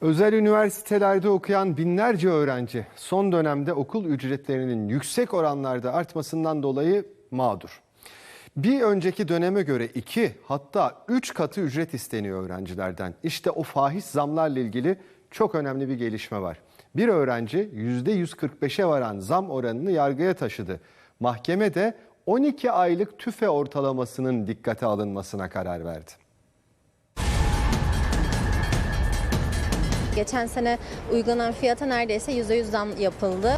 Özel üniversitelerde okuyan binlerce öğrenci son dönemde okul ücretlerinin yüksek oranlarda artmasından dolayı mağdur. Bir önceki döneme göre iki hatta üç katı ücret isteniyor öğrencilerden. İşte o fahiş zamlarla ilgili çok önemli bir gelişme var. Bir öğrenci %145'e varan zam oranını yargıya taşıdı. Mahkeme de 12 aylık tüfe ortalamasının dikkate alınmasına karar verdi. Geçen sene uygulanan fiyata neredeyse %100 zam yapıldı.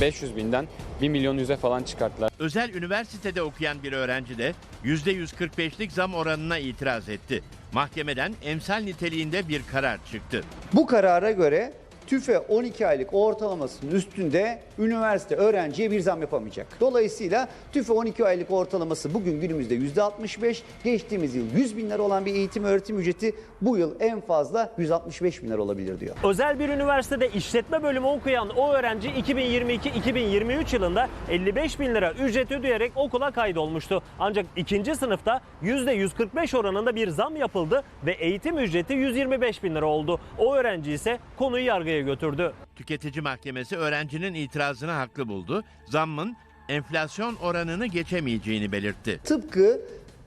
500 binden 1 milyon yüze falan çıkarttılar. Özel üniversitede okuyan bir öğrenci de %145'lik zam oranına itiraz etti. Mahkemeden emsal niteliğinde bir karar çıktı. Bu karara göre TÜFE 12 aylık ortalamasının üstünde üniversite öğrenciye bir zam yapamayacak. Dolayısıyla TÜFE 12 aylık ortalaması bugün günümüzde %65, geçtiğimiz yıl 100 bin lira olan bir eğitim öğretim ücreti bu yıl en fazla 165 bin lira olabilir diyor. Özel bir üniversitede işletme bölümü okuyan o öğrenci 2022-2023 yılında 55 bin lira ücret ödeyerek okula kaydolmuştu. Ancak ikinci sınıfta %145 oranında bir zam yapıldı ve eğitim ücreti 125 bin lira oldu. O öğrenci ise konuyu yargıya götürdü. Tüketici mahkemesi öğrencinin itirazını haklı buldu. Zammın enflasyon oranını geçemeyeceğini belirtti. Tıpkı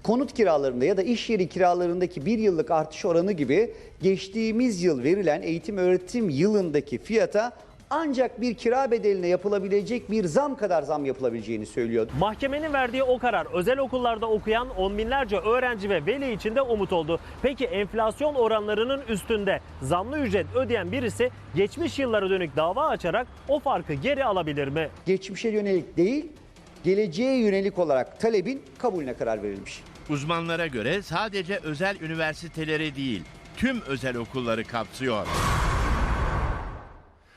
konut kiralarında ya da iş yeri kiralarındaki bir yıllık artış oranı gibi geçtiğimiz yıl verilen eğitim öğretim yılındaki fiyata ancak bir kira bedeline yapılabilecek bir zam kadar zam yapılabileceğini söylüyordu. Mahkemenin verdiği o karar özel okullarda okuyan on binlerce öğrenci ve veli için de umut oldu. Peki enflasyon oranlarının üstünde zamlı ücret ödeyen birisi geçmiş yıllara dönük dava açarak o farkı geri alabilir mi? Geçmişe yönelik değil, geleceğe yönelik olarak talebin kabulüne karar verilmiş. Uzmanlara göre sadece özel üniversiteleri değil, tüm özel okulları kapsıyor.